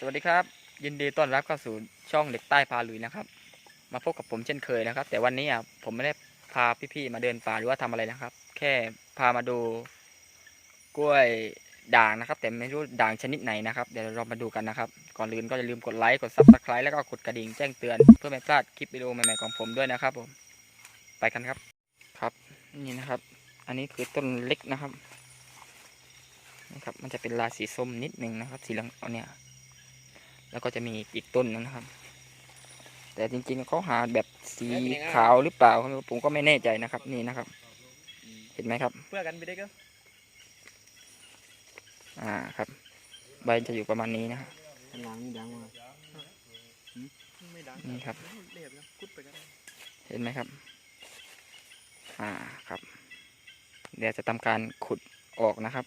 สวัสดีครับ ยินดีต้อนรับเข้าสู่ช่องเด็กใต้พาลุยนะครับ มาพบกับผมเช่นเคยนะครับ แต่วันนี้อะผมไม่ได้พาพี่ๆมาเดินป่าหรือว่าทำอะไรนะครับ แค่พามาดูกล้วยด่างนะครับ แต่ไม่รู้ด่างชนิดไหนนะครับเดี๋ยวเรามาดูกันนะครับ ก่อนอื่นก็อย่าลืมกดไลค์กดซับสไครต์แล้วก็กดกระดิ่งแจ้งเตือนเพื่อไม่พลาดคลิปวิดีโอใหม่ๆของผมด้วยนะครับ ผมไปกันครับครับนี่นะครับ อันนี้คือต้นเล็กนะครับนะครับ มันจะเป็นลายสีส้มนิดหนึ่งนะครับ สีเหลืองเอาเนี่ย แล้วก็จะมีอีกต้นนึงนะครับ แต่จริงๆเขาหาแบบสีขาวหรือเปล่าผมก็ไม่แน่ใจนะครับ นี่นะครับ เห็นไหมครับ เพื่อกันไปได้ก็อ่าครับ ใบจะอยู่ประมาณนี้นะครับข้างหลังนี่ดังมากไม่ดังนี่ครับเรียบแล้วคุดไปกันเห็นไหมครับ อ่าครับ เดี๋ยวจะทำการขุดออกนะครับ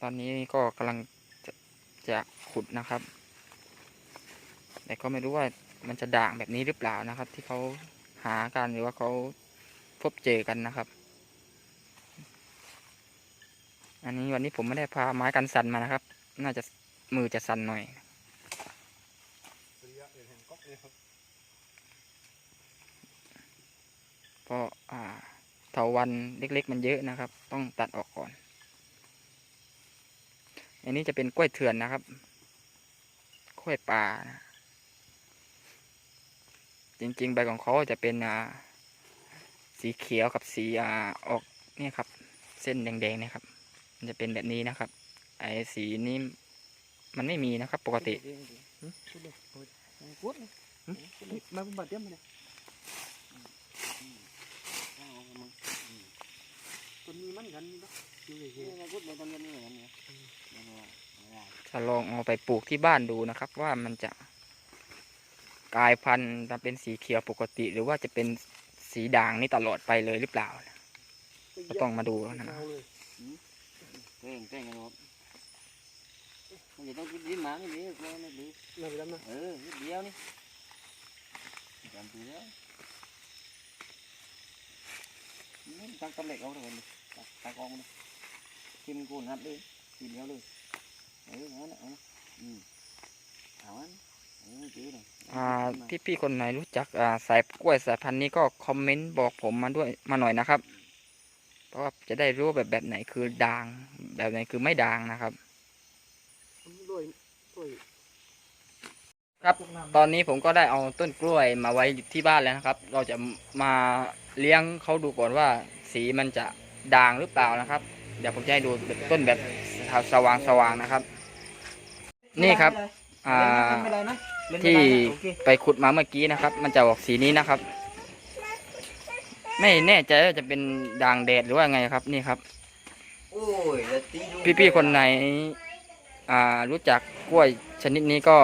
ตอนนี้ก็กำลัง จะขุดนะครับ แต่ก็ไม่รู้ว่ามันจะด่างแบบนี้หรือเปล่านะครับ ที่เขาหากันหรือว่าเขาพบเจอกันนะครับ อันนี้วันนี้ผมไม่ได้พาไม้กันสั่นมานะครับ น่าจะมือจะสั่นหน่อยเพราะเถาวันเล็ก ๆ มันเยอะนะครับ ต้องตัดออกก่อน อันนี้จะเป็นกล้วยเถื่อนนะครับกล้วยป่านะจริงๆ ใบของเขาจะเป็นอ่าสีเขียวกับสีอ่าออกเนี่ยครับ เส้นแดงๆเนี่ยครับ มันจะเป็นแบบนี้นะครับ ไอ้สีนี้มันไม่มีนะครับ ปกติคุดเลยคุดเลยมาบุบัดเตี้ยมเลยคนมีมันกันเนาะอยู่เฉยนี่กุดในต้นนี้เหมือนกันเนี่ย จะลองเอาไปปลูกที่บ้านดูนะครับ ว่ามันจะกลายพันธุ์มาเป็นสีเขียวปกติ หรือว่าจะเป็นสีด่างนี่ตลอดไปเลยหรือเปล่าก็ต้องมาดูนะเอาเลยเต้งเต้งกันหมดมันจะต้องกินดินหมาไม่ดีเลยไม่ดีน่าไปทำนะเออเดียวนี่จำปีแล้วนี่ตั้งตำเหล็กเอาเลยตากองเลย กินกูนัดเลยกินเดียวเลยเออเอาละเอาละอืมเอาอันเออจีเลยอ่าพี่ๆคนไหนรู้จักอ่าสายกล้วยสายพันธุ์นี้ก็คอมเมนต์บอกผมมาด้วยมาหน่อยนะครับ เพราะว่าจะได้รู้ว่าแบบแบบไหนคือด่าง แบบไหนคือไม่ด่างนะครับด้วยด้วยครับตอนนี้ผมก็ได้เอาต้นกล้วยมาไว้ที่บ้านแล้วนะครับ เราจะมาเลี้ยงเขาดูก่อนว่า สีมันจะด่างหรือเปล่านะครับ เดี๋ยวผมจะให้ดูแบบต้นแบบสว่างสว่างๆนะครับ นี่ครับอ่าไม่ได้นะที่ไปขุดมาเมื่อกี้นะครับ มันจะออกสีนี้นะครับ ไม่แน่ใจว่าจะเป็นด่างแดดหรือว่าไงครับ นี่ครับโอ้ยแล้วตีดูพี่ๆคนไหนอ่ารู้จักกล้วยชนิดนี้ก็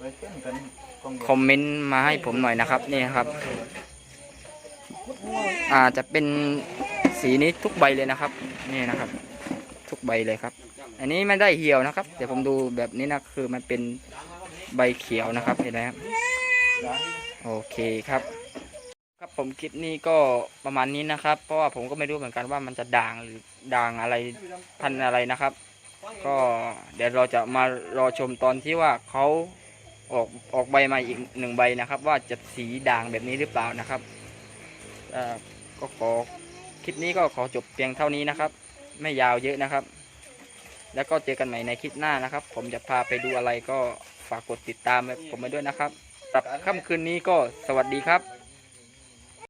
ไปเต้นกันกองเดียวคอมเมนต์มาให้ผมหน่อยนะครับ นี่ครับอ่าจะเป็น สีนี้ทุกใบเลยนะครับ นี่นะครับ ทุกใบเลยครับ อันนี้ไม่ได้เหี่ยวนะครับเดี๋ยวผมดูแบบนี้นะคือมันเป็นใบเขียวนะครับเห็นไหมครับโอเคครับ ครับผมคลิปนี้ก็ประมาณนี้นะครับ เพราะว่าผมก็ไม่รู้เหมือนกันว่ามันจะด่างหรือด่างอะไรพันอะไรนะครับ ก็เดี๋ยวเราจะมารอชมตอนที่ว่าเขาออกออกใบมาอีกหนึ่งใบนะครับ ว่าจะสีด่างแบบนี้หรือเปล่านะครับก็ขอ ลิปนี้ก็ขอจบเพียงเท่านี้นะครับ ไม่ยาวเยอะนะครับ แล้วก็เจอกันใหม่ในคลิปหน้านะครับ ผมจะพาไปดูอะไรก็ฝากกดติดตามผมไปด้วยนะครับสำหรับค่ำคืนนี้ก็สวัสดีครับ